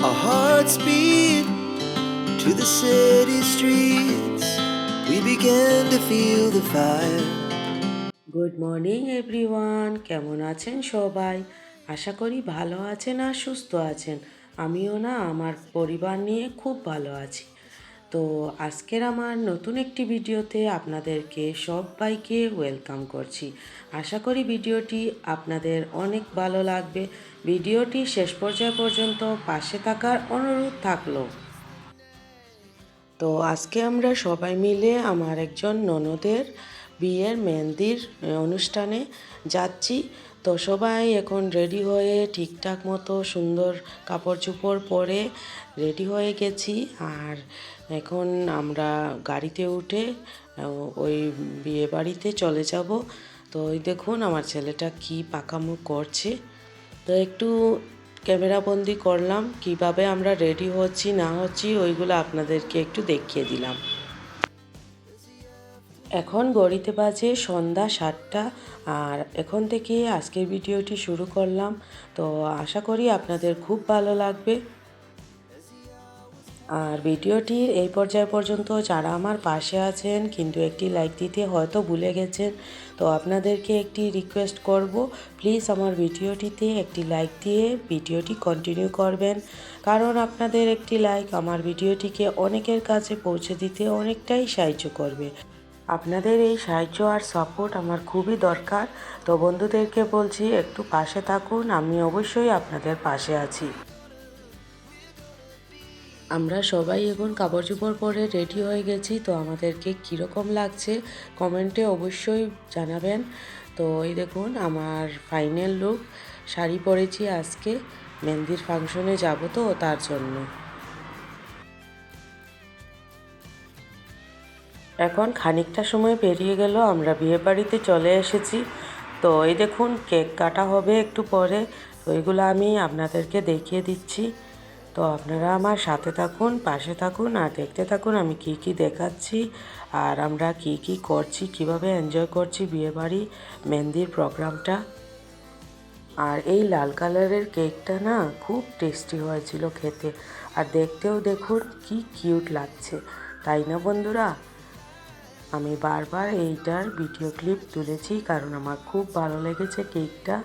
Our hearts beat to the city streets. We began to feel the fire. Good morning everyone কেমন আছেন সবাই আশা করি ভালো আছেন আর সুস্থ আছেন আমিও না, আমার পরিবার নিয়ে খুব ভালো আছি তো আজকের আমার নতুন একটি ভিডিওতে আপনাদেরকে সবাইকে ওয়েলকাম করছি। আশা করি ভিডিওটি আপনাদের অনেক ভালো লাগবে। ভিডিওটি শেষ পর্যায় পর্যন্ত পাশে থাকার অনুরোধ থাকল। তো আজকে আমরা সবাই মিলে আমার একজন ননদের বিয়ের মেহেন্দির অনুষ্ঠানে যাচ্ছি। তো সবাই এখন রেডি হয়ে ঠিকঠাক মতো সুন্দর কাপড় চোপড় পরে রেডি হয়ে গেছি। আর এখন আমরা গাড়িতে উঠে ওই বিয়ে বাড়িতে চলে যাব। তো ওই দেখুন আমার ছেলেটা কি পাকামো করছে। তো একটু ক্যামেরা বন্দি করলাম, কীভাবে আমরা রেডি হচ্ছি, না হচ্ছি, ওইগুলো আপনাদেরকে একটু দেখিয়ে দিলাম। এখন গড়িতে বাজে সন্ধ্যা সাতটা, আর এখন থেকে আজকের ভিডিওটি শুরু করলাম। তো আশা করি আপনাদের খুব ভালো লাগবে। আর ভিডিওটির এই পর্যায় পর্যন্ত যারা আমার পাশে আছেন, কিন্তু একটি লাইক দিতে হয়তো ভুলে গেছেন, তো আপনাদেরকে একটি রিকোয়েস্ট করব প্লিজ আমার ভিডিওটিতে একটি লাইক দিয়ে ভিডিওটি কন্টিনিউ করবেন। কারণ আপনাদের একটি লাইক আমার ভিডিওটিকে অনেকের কাছে পৌঁছে দিতে অনেকটাই সাহায্য করবে। আপনাদের এই সাহায্য আর সাপোর্ট আমার খুবই দরকার, তো বন্ধুদেরকে বলছি একটু পাশে থাকুন, আমি অবশ্যই আপনাদের পাশে আছি। আমরা সবাই এখন কাপড় চোপড় পরে রেডি হয়ে গেছি, তো আমাদেরকে কীরকম লাগছে কমেন্টে অবশ্যই জানাবেন। তো এই দেখুন, আমার ফাইনাল লুক শাড়ি পরেছি আজকে, মেহেন্দির ফাংশনে যাব তো তার জন্য। এখন খানিকটা সময় পেরিয়ে গেল, আমরা বিয়ে বাড়িতে চলে এসেছি। তো এই দেখুন, কেক কাটা হবে একটু পরে, তো এগুলো আমি আপনাদেরকে দেখিয়ে দিচ্ছি। তো আপনারা আমার সাথে থাকুন, পাশে থাকুন আর দেখতে থাকুন আমি কি কি দেখাচ্ছি আর আমরা কি কি করছি, কীভাবে এনজয় করছি বিয়েবাড়ি, মেহেন্দির প্রোগ্রামটা আর এই লাল কালারের কেকটা না খুব টেস্টি হয়েছিল খেতে। আর দেখতেও দেখুন কি কিউট লাগছে। তাই না বন্ধুরা? আমি বারবার এইটার ভিডিও ক্লিপ তুলেছি কারণ আমার খুব ভালো লেগেছে কেকটা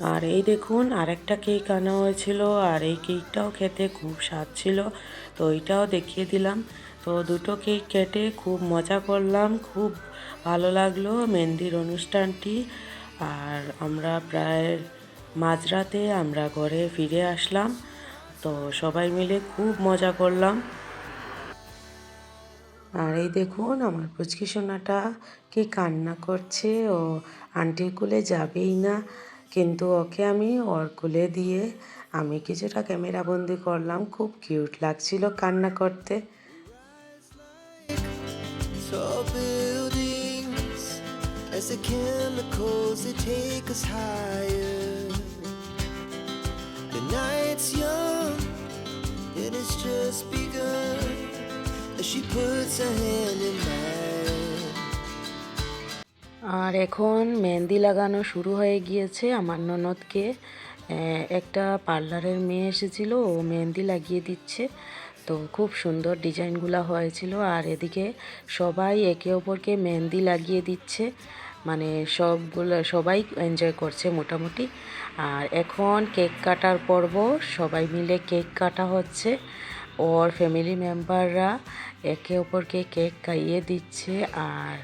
আর এই দেখুন, আরেকটা কেক আনা হয়েছিল, আর এই কেকটাও খেতে খুব স্বাদ ছিল। তো ওইটাও দেখিয়ে দিলাম। তো দুটো কেক কেটে খুব মজা করলাম, খুব ভালো লাগল মেহেন্দির অনুষ্ঠানটি। আর আমরা প্রায় মাঝরাতে আমরা ঘরে ফিরে আসলাম। তো সবাই মিলে খুব মজা করলাম। আর এই দেখুন, আমার পুচকি সোনাটা কি কান্না করছে, ও আন্টির কুলে যাবেই না। কিন্তু ওকে আমি ওর কুলে দিয়ে আমি কিছুটা ক্যামেরা বন্দি করলাম খুব কিউট লাগছিল কান্না করতে it has just begun. As she puts her hand in mine. আর এখন মেহেন্দি লাগানো শুরু হয়ে গিয়েছে আমার ননদকে। একটা পার্লারের মেয়ে এসেছিল, ও মেহেন্দি লাগিয়ে দিচ্ছে। তো খুব সুন্দর ডিজাইনগুলো হয়েছিল আর এদিকে সবাই একে অপরকে মেহেন্দি লাগিয়ে দিচ্ছে। মানে সবগুলো, সবাই এনজয় করছে মোটামুটি। আর এখন কেক কাটার পর্ব, সবাই মিলে কেক কাটা হচ্ছে। ওর ফ্যামিলি মেম্বাররা একে অপরকে কেক খাইয়ে দিচ্ছে আর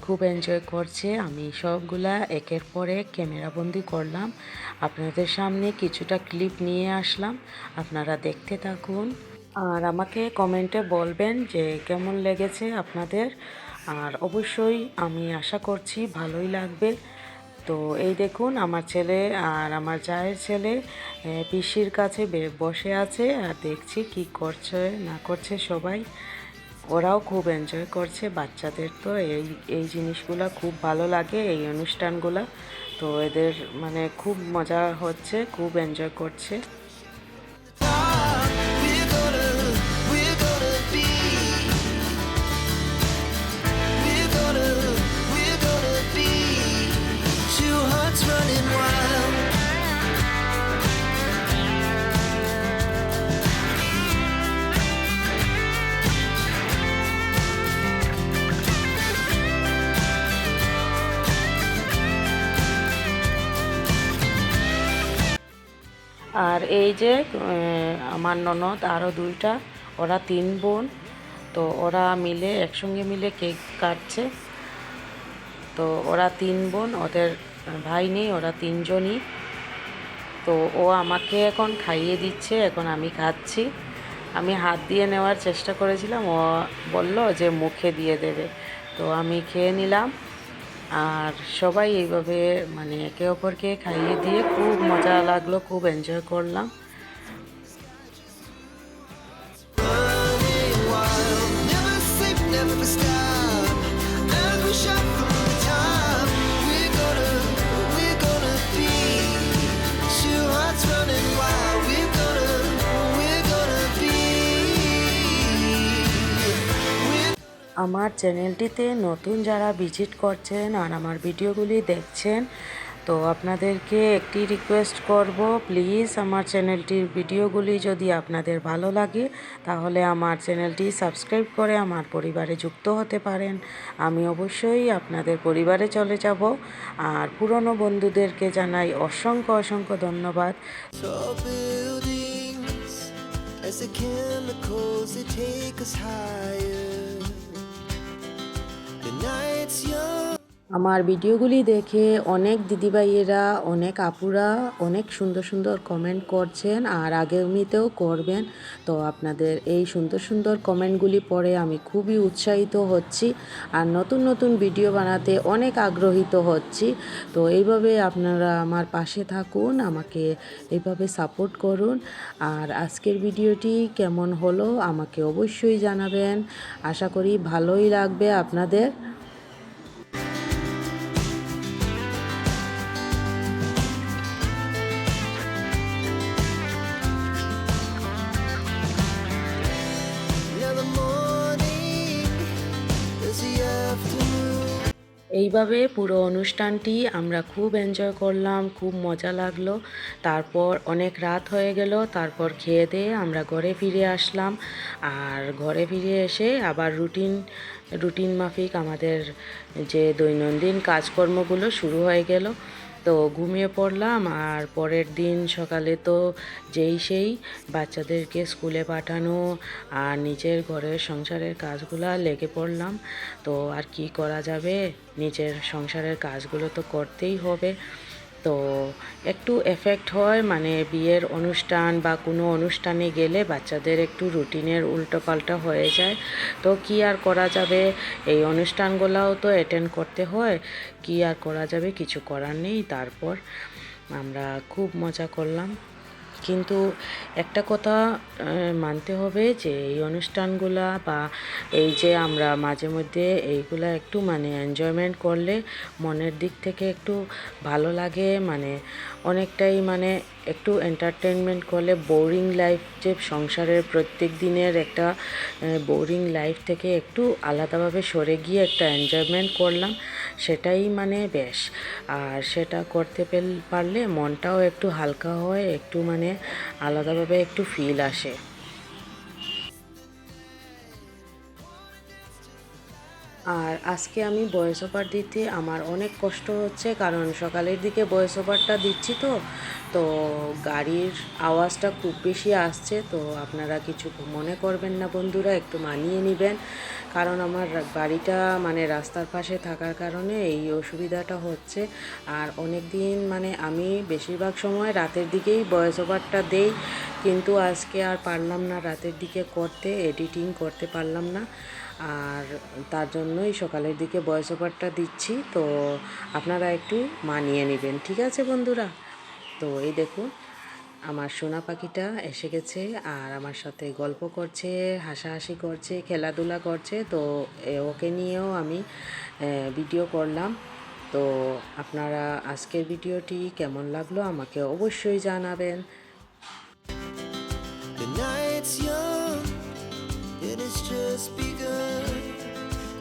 খুব এনজয় করছে। আমি সবগুলা একের পরে ক্যামেরাবন্দি করলাম। আপনাদের সামনে কিছুটা ক্লিপ নিয়ে আসলাম। আপনারা দেখতে থাকুন। আর আমাকে কমেন্টে বলবেন যে কেমন লেগেছে আপনাদের। আর অবশ্যই আমি আশা করছি ভালোই লাগবে। তো এই দেখুন, আমার ছেলে আর আমার জায়ের ছেলে পিসির কাছে বসে আছে আর দেখছি কি করছে, না করছে সবাই। ওরাও খুব এনজয় করছে, বাচ্চাদের তো এই এই জিনিসগুলো খুব ভালো লাগে, এই অনুষ্ঠানগুলো। তো এদের মানে খুব মজা হচ্ছে, খুব এনজয় করছে। আর এই যে আমার ননদ আরও দুইটা, ওরা তিন বোন, তো ওরা মিলে, একসঙ্গে মিলে কেক কাটছে। তো ওরা তিন বোন, ওদের ভাই নেই, ওরা তিনজনই। তো ও আমাকে এখন খাইয়ে দিচ্ছে, এখন আমি খাচ্ছি। আমি হাত দিয়ে নেওয়ার চেষ্টা করেছিলাম, ও বলল যে মুখে দিয়ে দেবে। তো আমি খেয়ে নিলাম। আর সবাই এইভাবে মানে একে অপরকে খাইয়ে দিয়ে খুব মজা লাগল, খুব এনজয় করলাম never stop. আমার চ্যানেলটিতে নতুন যারা ভিজিট করছেন আর আমার ভিডিওগুলি দেখছেন, তো আপনাদেরকে একটি রিকোয়েস্ট করব প্লিজ আমার চ্যানেলটির ভিডিওগুলি যদি আপনাদের ভালো লাগে, তাহলে আমার চ্যানেলটি সাবস্ক্রাইব করে আমার পরিবারে যুক্ত হতে পারেন। আমি অবশ্যই আপনাদের পরিবারে চলে যাব। আর পুরনো বন্ধুদেরকে জানাই অসংখ্য অসংখ্য ধন্যবাদ। As the chemicals, they take us higher. আমার ভিডিওগুলি দেখে অনেক দিদিভাইয়েরা, অনেক আপুরা অনেক সুন্দর সুন্দর কমেন্ট করছেন আর আগামীতেও করবেন। তো আপনাদের এই সুন্দর সুন্দর কমেন্টগুলি পড়ে আমি খুবই উৎসাহিত হচ্ছি আর নতুন নতুন ভিডিও বানাতে অনেক আগ্রহিত হচ্ছি। তো এইভাবে আপনারা আমার পাশে থাকুন, আমাকে এইভাবে সাপোর্ট করুন। আর আজকের ভিডিওটি কেমন হলো আমাকে অবশ্যই জানাবেন। আশা করি ভালোই লাগবে আপনাদের। এইভাবে পুরো অনুষ্ঠানটি আমরা খুব এনজয় করলাম, খুব মজা লাগল। তারপর অনেক রাত হয়ে গেল, তারপর খেয়ে দিয়ে আমরা ঘরে ফিরে আসলাম। আর ঘরে ফিরে এসে আবার রুটিন রুটিন মাফিক আমাদের যে দৈনন্দিন কাজকর্মগুলো শুরু হয়ে গেল। তো ঘুমিয়ে পড়লাম আর পরের দিন সকালে তো যেই সেই বাচ্চাদেরকে স্কুলে পাঠানো আর নিজের ঘরের সংসারের কাজগুলো লেগে পড়লাম। তো আর কি করা যাবে? নিজের সংসারের কাজগুলো তো করতেই হবে। তো একটু এফেক্ট হয় মানে বিয়ের অনুষ্ঠান বা কোনো অনুষ্ঠানে গেলে বাচ্চাদের একটু রুটিনের উল্টোপাল্টা হয়ে যায়। তো কি আর করা যাবে? এই অনুষ্ঠানগুলোও তো অ্যাটেন্ড করতে হয়, কি আর করা যাবে? কিছু করার নেই। তারপর আমরা খুব মজা করলাম। কিন্তু একটা কথা মানতে হবে যে এই অনুষ্ঠানগুলা বা এই যে আমরা মাঝে মধ্যে এইগুলা একটু মানে এনজয়মেন্ট করলে মনের দিক থেকে একটু ভালো লাগে মানে অনেকটাই মানে একটু এন্টারটেনমেন্ট করলে বোরিং লাইফ যে সংসারের প্রত্যেক দিনের একটা বোরিং লাইফ থেকে একটু আলাদাভাবে সরে গিয়ে একটা এনজয়মেন্ট করলাম, সেটাই মানে বেশ। আর সেটা করতে পারলে মনটাও একটু হালকা হয়, একটু মানে আলাদাভাবে একটু ফিল আসে। আর আজকে আমি ভয়েস ওভার দিতে আমার অনেক কষ্ট হচ্ছে, কারণ সকালের দিকে ভয়েস ওভারটা দিচ্ছি তো তো গাড়ির আওয়াজটা খুব বেশি আসছে, তো আপনারা কিছু মনে করবেন না বন্ধুরা, একটু মানিয়ে নেবেন। কারণ আমার বাড়িটা মানে রাস্তার পাশে থাকার কারণে এই অসুবিধাটা হচ্ছে। আর অনেক দিন মানে আমি বেশিরভাগ সময় রাতের দিকেই ভয়েস ওভারটা দেই, কিন্তু আজকে আর পারলাম না রাতের দিকে করতে এডিটিং করতে পারলাম না। আর তার জন্যই সকালের দিকে ভয়েস ওভারটা দিচ্ছি। তো আপনারা একটু মানিয়ে নেবেন, ঠিক আছে বন্ধুরা? তো এই দেখুন, আমার সোনা পাখিটা এসে গেছে আর আমার সাথে গল্প করছে, হাসাহাসি করছে, খেলাধুলা করছে। তো ওকে নিয়েও আমি ভিডিও করলাম। তো আপনারা আজকের ভিডিওটি কেমন লাগল আমাকে অবশ্যই জানাবেন। Just.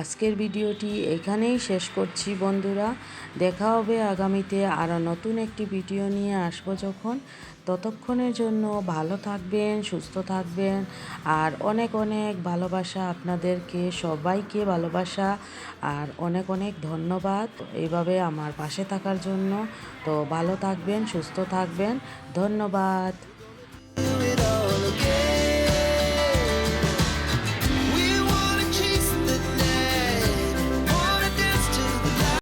আজকের ভিডিওটি এখানেই শেষ করছি বন্ধুরা। দেখা হবে আগামীতে আরও নতুন একটি ভিডিও নিয়ে আসব যখন। ততক্ষণের জন্য ভালো থাকবেন, সুস্থ থাকবেন। আর অনেক অনেক ভালোবাসা আপনাদেরকে, সবাইকে ভালোবাসা। আর অনেক অনেক ধন্যবাদ এইভাবে আমার পাশে থাকার জন্য। তো ভালো থাকবেন, সুস্থ থাকবেন। ধন্যবাদ।